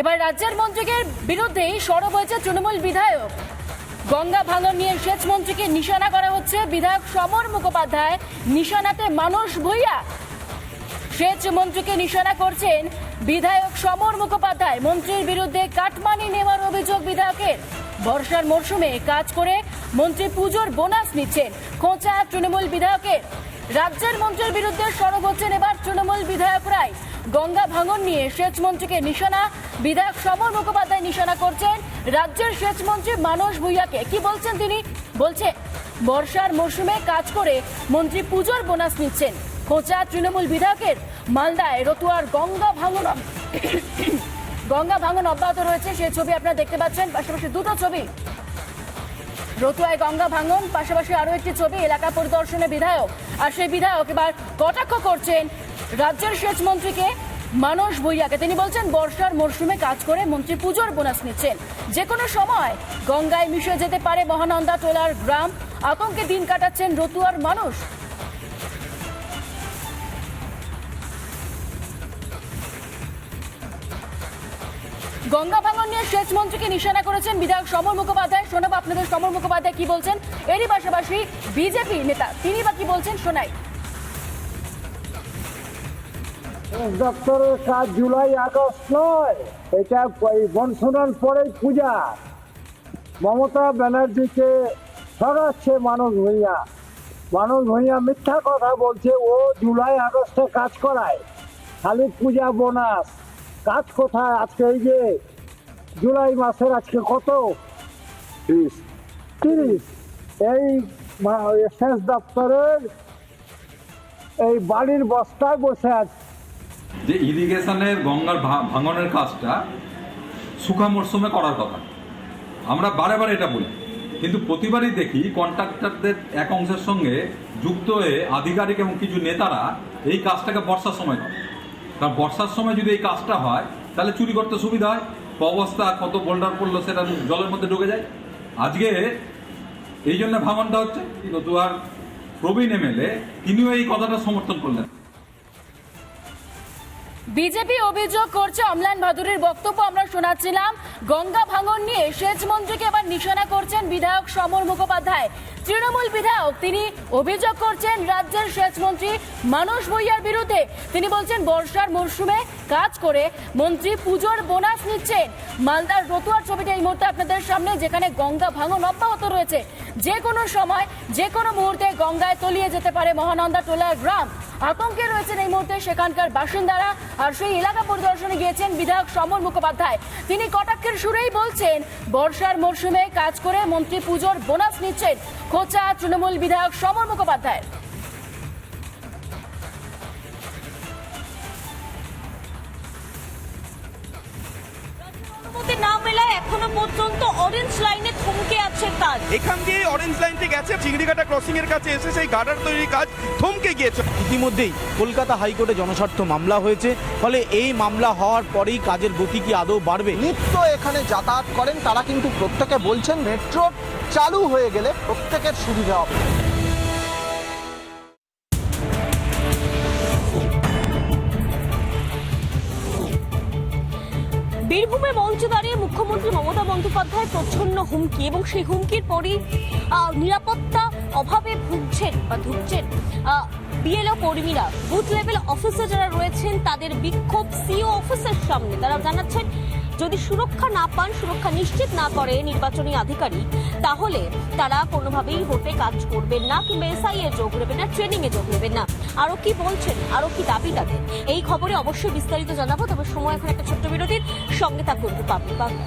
এবার রাজ্যের মন্ত্রীদের বিরুদ্ধে সরব হয়েছে তৃণমূল বিধায়ক। গঙ্গা ভাঙন নিয়ে সেচ মন্ত্রীকে নিশানা করা হচ্ছে। বিধায়ক সমর মুখোপাধ্যায় নিশানাতে মানস ভূঁইয়া। সেচ মন্ত্রীকে নিশানা করছেন বিধায়ক সমর মুখোপাধ্যায়। মন্ত্রীর বিরুদ্ধে কাটমানি নেওয়ার অভিযোগ বিধায়কের। বর্ষার মরশুমে কাজ করে মন্ত্রী পুজোর বোনাস নিচ্ছেন খোঁচা তৃণমূল বিধায়কের। রাজ্যের মন্ত্রীর বিরুদ্ধে সরব হচ্ছেন এবার তৃণমূল বিধায়করাই গঙ্গা ভাঙন নিয়ে সেচ মন্ত্রীকে নিশানা। বিধায়ক সমর মুখোপাধ্যায় নিশানা করছেন। রাজ্যের সেচ মন্ত্রী মানস ভূঁইয়াকে। কি বলছেন তিনি? বলছে, বর্ষার মরশুমে কাজ করে মন্ত্রী পুজোর বোনাস নিচ্ছেন। খোঁচা তৃণমূল বিধায়কের মালদায় রতুয়ার গঙ্গা ভাঙন গঙ্গা ভাঙন অব্যাহত রয়েছে। সেই ছবি আপনারা দেখতে পাচ্ছেন। পাশাপাশি দুটো ছবি। রতুয়ায় গঙ্গা ভাঙন, পাশাপাশি আরও একটি ছবি, এলাকা পরিদর্শনে বিধায়ক। আর সেই বিধায়ক এবার কটাক্ষ করছেন রাজ্যের সেচ মন্ত্রীকে মানস ভূঁইয়াকে। তিনি বলছেন, বর্ষার মরশুমে কাজ করে মন্ত্রী পুজোর বোনাস নিচ্ছেন। যে কোনো সময় গঙ্গায় মিশে যেতে পারে মহানন্দা টোলার গ্রাম। আতঙ্কে দিন কাটাচ্ছেন রতুয়ার মানুষ গঙ্গা ভাঙন নিয়ে সেচ মন্ত্রীকে নিশানা করেছেন বিধায়ক সমর মুখোপাধ্যায়। শোনাবো আপনাদের সমর মুখোপাধ্যায় কি বলছেন? এরই পাশাপাশি বিজেপি নেতা, তিনি বা কি বলছেন? শোনাই। দপ্তরের কাজ জুলাই আগস্ট নয়। এটা এই বনশোনার পরেই পূজা। মমতা ব্যানার্জিকে সরাচ্ছে মানুষ ভূঁইয়া। মানুষ ভূঁইয়া মিথ্যা কথা বলছে ও জুলাই আগস্টে কাজ করায়। খালি পূজা বোনাস। কাজ কোথায় আজকে এই যে? জুলাই মাসের আজকে কত? তিরিশ। তিরিশ। এই সেচ দপ্তরের এই বাড়ির বস্তায় বসে আছে। যে ইরিগেশনের গঙ্গার ভাঙনের কাজটা শুকা মরশুমে করার কথা। আমরা বারে বারে এটা বলি। কিন্তু প্রতিবারই দেখি কন্ট্রাক্টরদের এক অংশের সঙ্গে যুক্ত হয়ে আধিকারিক এবং কিছু নেতারা এই কাজটাকে বর্ষার সময় করে। কারণ বর্ষার সময় যদি এই কাজটা হয়, তাহলে চুরি করতে সুবিধা হয়। অবস্থা কত বোল্ডার পড়ল সেটা জলের মধ্যে ঢুকে যায়। আজকে এই জন্য ভাঙনটা হচ্ছে। রতুয়ার প্রবীণ এমএলএ তিনিও এই কথাটা সমর্থন করলেন। বিজেপি অভিযোগ করছে অমলান ভাদুরীর বক্তব্য আমরা শোনাচ্ছিলাম। গঙ্গা ভাঙন নিয়ে সেচ মন্ত্রীকে এবার নিশানা করছেন বিধায়ক সমর মুখোপাধ্যায়। তৃণমূল বিধায়ক, তিনি অভিযোগ করছেন রাজ্যের সেচ মন্ত্রী মানস ভৈয়ার বিরুদ্ধে। তিনি বলছেন, বর্ষার মরশুমে কাজ করে মন্ত্রী পুজোর বোনাস নিচ্ছেন। মালদার রতুয়ার ছবিটা এই মুহূর্তে আপনাদের সামনে, যেখানে গঙ্গা ভাঙন অব্যাহত রয়েছে। যে কোনো সময়, যে কোনো মুহূর্তে গঙ্গায় তলিয়ে যেতে পারে মহানন্দা টোলার গ্রাম। আতঙ্কে রয়েছেন এই মুহূর্তে সেখানকার বাসিন্দারা আর সেই এলাকা পরিদর্শনে গিয়েছেন বিধায়ক সমর মুখোপাধ্যায়। তিনি কটাক্ষের সুরেই বলছেন, বর্ষার মরশুমে কাজ করে মন্ত্রী পুজোর বোনাস নিচ্ছেন খোঁচা তৃণমূল বিধায়ক সমর মুখোপাধ্যায় না মেলায় এখনও পর্যন্ত অরেঞ্জ লাইনে থমকে আছে কাজ। এখান দিয়ে অরেঞ্জ লাইনটি গেছে। চিংড়িঘাটা ক্রসিং এর কাছে এসে সেই গার্ডার তৈরির কাজ থমকে গিয়েছে। ইতিমধ্যেই কলকাতা হাইকোর্টে জনস্বার্থ মামলা হয়েছে। ফলে এই মামলা হওয়ার পরেই কাজের গতি কি আদৌ বাড়বে? নিত্য এখানে যাতায়াত করেন তারা কিন্তু প্রত্যেকে বলছেন মেট্রো চালু হয়ে গেলে প্রত্যেকের সুবিধা হবে। বীরভূমে মঞ্চে দাঁড়িয়ে মুখ্যমন্ত্রী মমতা বন্দ্যোপাধ্যায় প্রচ্ছন্ন হুমকি এবং সেই হুমকির পরই নিরাপত্তা অভাবে ভুগছেন বা ধুকছেন বিএলও কর্মীরা। বুথ লেভেল অফিসার যারা রয়েছেন, তাদের বিক্ষোভ সিও অফিসের সামনে। তারা জানাচ্ছেন যদি সুরক্ষা না পান, সুরক্ষা নিশ্চিত না করে নির্বাচনী আধিকারিক, তাহলে তারা কোনোভাবেই ভোটে কাজ করবেন না কিংবা এসআই এ যোগ নেবেন না ট্রেনিং এ যোগ নেবেন না। আরও কি বলছেন? আরও কি দাবি তাদের? এই খবরে অবশ্যই বিস্তারিত জানাব, তবে সময় এখন একটা ছোট্ট বিরতির সঙ্গে থাকুন। পাবলিক বাংলা।